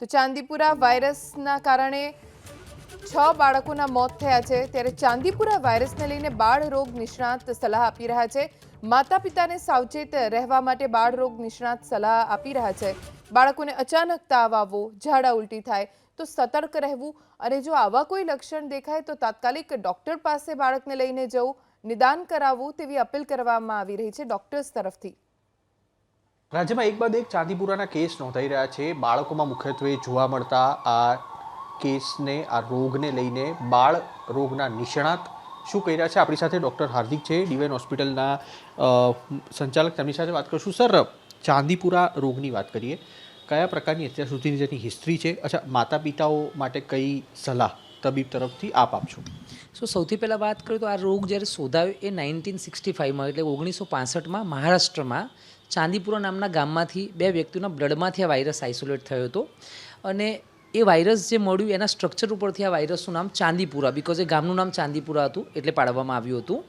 તો ચાંદીપુરા વાયરસના કારણે છ બાળકોના મોત થયા છે. ત્યારે ચાંદીપુરા વાયરસને લઈને બાળ રોગ નિષ્ણાત સલાહ આપી રહ્યા છે. માતા પિતાને સાવચેત રહેવા માટે બાળ રોગ નિષ્ણાત સલાહ આપી રહ્યા છે. બાળકોને અચાનક તાવ આવવો ઝાડા ઉલટી થાય, તો સતર્ક રહેવું અને જો આવા કોઈ લક્ષણ દેખાય તો તાત્કાલિક ડોક્ટર પાસે બાળકને લઈને જવું, નિદાન કરાવવું તેવી અપીલ કરવામાં આવી રહી છે ડોક્ટર્સ તરફથી. રાજ્યમાં એક બાદ એક ચાંદીપુરાના કેસ નોંધાઈ રહ્યા છે. બાળકોમાં મુખ્યત્વે જોવા મળતા આ કેસને, આ રોગને લઈને બાળ રોગના નિષ્ણાત શું કહી રહ્યા છે? આપણી સાથે ડૉક્ટર હાર્દિક છે ડિવાઇન હોસ્પિટલના સંચાલક. તેમની સાથે વાત કરશું. સર, ચાંદીપુરા રોગની વાત કરીએ. કયા પ્રકારની અત્યાર સુધીની જેની હિસ્ટ્રી છે? અચ્છા માતા પિતાઓ માટે કઈ સલાહ તબીબ તરફથી આપ આપશો? સો, સૌથી પહેલાં વાત કરું તો આ રોગ જ્યારે શોધાયો એ નાઇન્ટીન સિક્સટી ફાઇવમાં, એટલે ઓગણીસો પાસઠમાં મહારાષ્ટ્રમાં ચાંદીપુરા નામના ગામમાંથી બે વ્યક્તિઓના બ્લડમાંથી આ વાયરસ આઇસોલેટ થયો હતો. અને એ વાયરસ જે મળ્યું એના સ્ટ્રક્ચર ઉપરથી આ વાયરસનું નામ ચાંદીપુરા બિકોઝ એ ગામનું નામ ચાંદીપુરા હતું એટલે પાડવામાં આવ્યું હતું.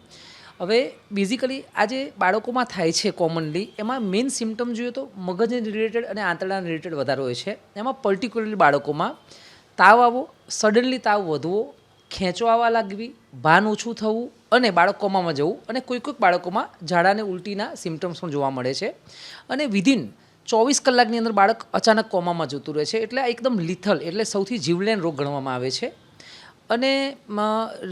હવે બેઝિકલી આ જે બાળકોમાં થાય છે કોમનલી એમાં મેઇન સિમ્ટમ જોઈએ તો મગજને રિલેટેડ અને આંતરડાને રિલેટેડ વધારે હોય છે. એમાં પર્ટિક્યુલરલી બાળકોમાં તાવ આવવો સડનલી તાવ વધવો ખેંચો આવવા લાગવી, ભાન ઓછું થવું અને બાળક કોમામાં જવું અને કોઈ કોઈક બાળકોમાં ઝાડાને ઉલટીના સિમ્ટમ્સ પણ જોવા મળે છે. અને વિધિન ચોવીસ કલાકની અંદર બાળક અચાનક કોમામાં જતું રહે છે એટલે આ એકદમ લિથલ એટલે સૌથી જીવલેણ રોગ ગણવામાં આવે છે. અને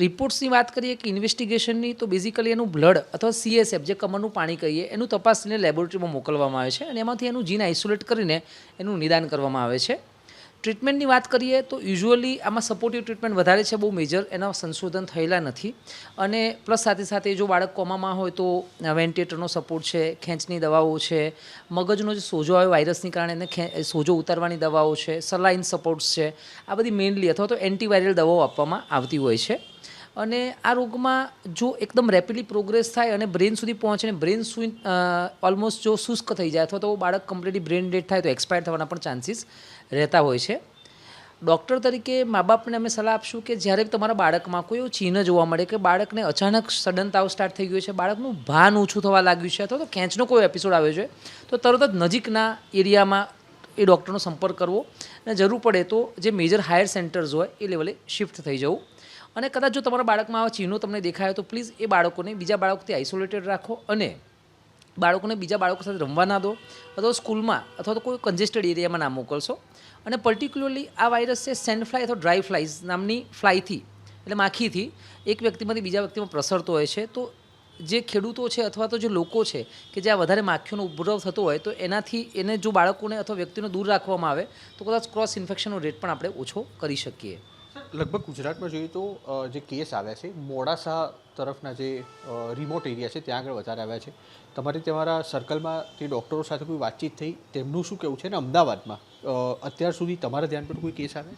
રિપોર્ટ્સની વાત કરીએ કે ઇન્વેસ્ટિગેશનની તો બેઝિકલી એનું બ્લડ અથવા સીએસએફ જે કમરનું પાણી કહીએ, એનું તપાસને લેબોરેટરીમાં મોકલવામાં આવે છે અને એમાંથી એનું જીન આઇસોલેટ કરીને એનું નિદાન કરવામાં આવે છે. ટ્રીટમેન્ટની વાત કરીએ તો યુઝ્યુઅલી આમાં સપોર્ટિવ ટ્રીટમેન્ટ વધારે છે, બહુ મેજર. એના સંશોધન થયેલા નથી. અને પ્લસ સાથે સાથે જો બાળક કોમામાં હોય તો વેન્ટિલેટરનો સપોર્ટ છે, ખેંચની દવાઓ છે, મગજનો જે સોજો આવે વાયરસની કારણે એને સોજો ઉતારવાની દવાઓ છે, સલાઇન સપોર્ટ્સ છે. આ બધી મેઇનલી અથવા તો એન્ટીવાયરલ દવાઓ આપવામાં આવતી હોય છે. અને આ રોગમાં જો એકદમ રેપિડલી પ્રોગ્રેસ થાય અને બ્રેન સુધી પહોંચે અને બ્રેન સુઈ ઓલમોસ્ટ જો શુષ્ક થઈ જાય અથવા તો બાળક કમ્પ્લીટલી બ્રેન ડેડ થાય તો એક્સપાયર થવાના પણ ચાન્સીસ રહેતા હોય છે. ડૉક્ટર તરીકે મા બાપને અમે સલાહ આપશું કે જ્યારે તમારા બાળકમાં કોઈ એવું ચિહ્ન જોવા મળે કે બાળકને અચાનક સડન તાવ સ્ટાર્ટ થઈ ગયો છે, બાળકનું ભાન ઓછું થવા લાગ્યું છે અથવા તો ખેંચનો કોઈ એપિસોડ આવ્યો છે, તો તરત જ નજીકના એરિયામાં એ ડૉક્ટરનો સંપર્ક કરવો અને જરૂર પડે તો જે મેજર હાયર સેન્ટર્સ હોય એ લેવલે શિફ્ટ થઈ જવું. અને કદાચ જો તમારા બાળકમાં આવા ચિહ્નો તમને દેખાય તો પ્લીઝ એ બાળકોને બીજા બાળકથી આઇસોલેટેડ રાખો અને બાળકોને બીજા બાળકો સાથે રમવા ના દો અથવા સ્કૂલમાં અથવા તો કોઈ કન્જેસ્ટેડ એરિયામાં ના મોકલશો. અને પર્ટિક્યુલરલી આ વાયરસ છે સેન્ડ ફ્લાય અથવા ડ્રાય ફ્લાઇઝ નામની ફ્લાયથી એટલે માખીથી એક વ્યક્તિમાંથી બીજા વ્યક્તિમાં પ્રસરતો હોય છે. તો જે ખેડૂતો છે અથવા તો જે લોકો છે કે જ્યાં વધારે માખીઓનો ઉપદ્રવ થતો હોય તો એનાથી એને જો બાળકોને અથવા વ્યક્તિને દૂર રાખવામાં આવે તો કદાચ ક્રોસ ઇન્ફેક્શનનો રેટ પણ આપણે ઓછો કરી શકીએ. લગભગ ગુજરાતમાં જોઈએ તો જે કેસ આવ્યા છે, મોડાસા તરફના જે રિમોટ એરિયા છે, ત્યાં આગળ વધારે આવ્યા છે. તમારે તમારા સર્કલમાં તે ડૉક્ટરો સાથે કોઈ વાતચીત થઈ? તેમનું શું કહેવું છે ને અમદાવાદમાં? અત્યાર સુધી તમારા ધ્યાન પર કોઈ કેસ આવે?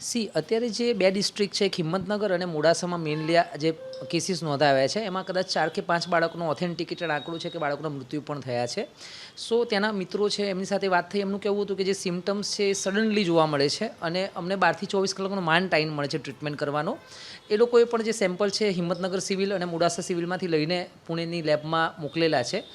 સી, અત્યારે જે બે ડિસ્ટ્રિક્ટ છે એક હિંમતનગર અને મોડાસામાં મેઇનલી જે કેસીસ નોંધાવ્યા છે, એમાં કદાચ ચાર કે પાંચ બાળકનો ઓથેન્ટિકેટેડ આંકડો છે કે બાળકોના મૃત્યુ પણ થયા છે. સો, તેના મિત્રો છે, એમની સાથે વાત થઈ, એમનું કહેવું હતું કે જે સિમ્ટમ્સ છે એ સડનલી જોવા મળે છે અને અમને બારથી ચોવીસ કલાકનો માન ટાઈમ મળે છે ટ્રીટમેન્ટ કરવાનો. એ લોકોએ પણ જે સેમ્પલ છે, હિંમતનગર સિવિલ અને મોડાસા સિવિલમાંથી લઈને પુણેની લેબમાં મોકલેલા છે.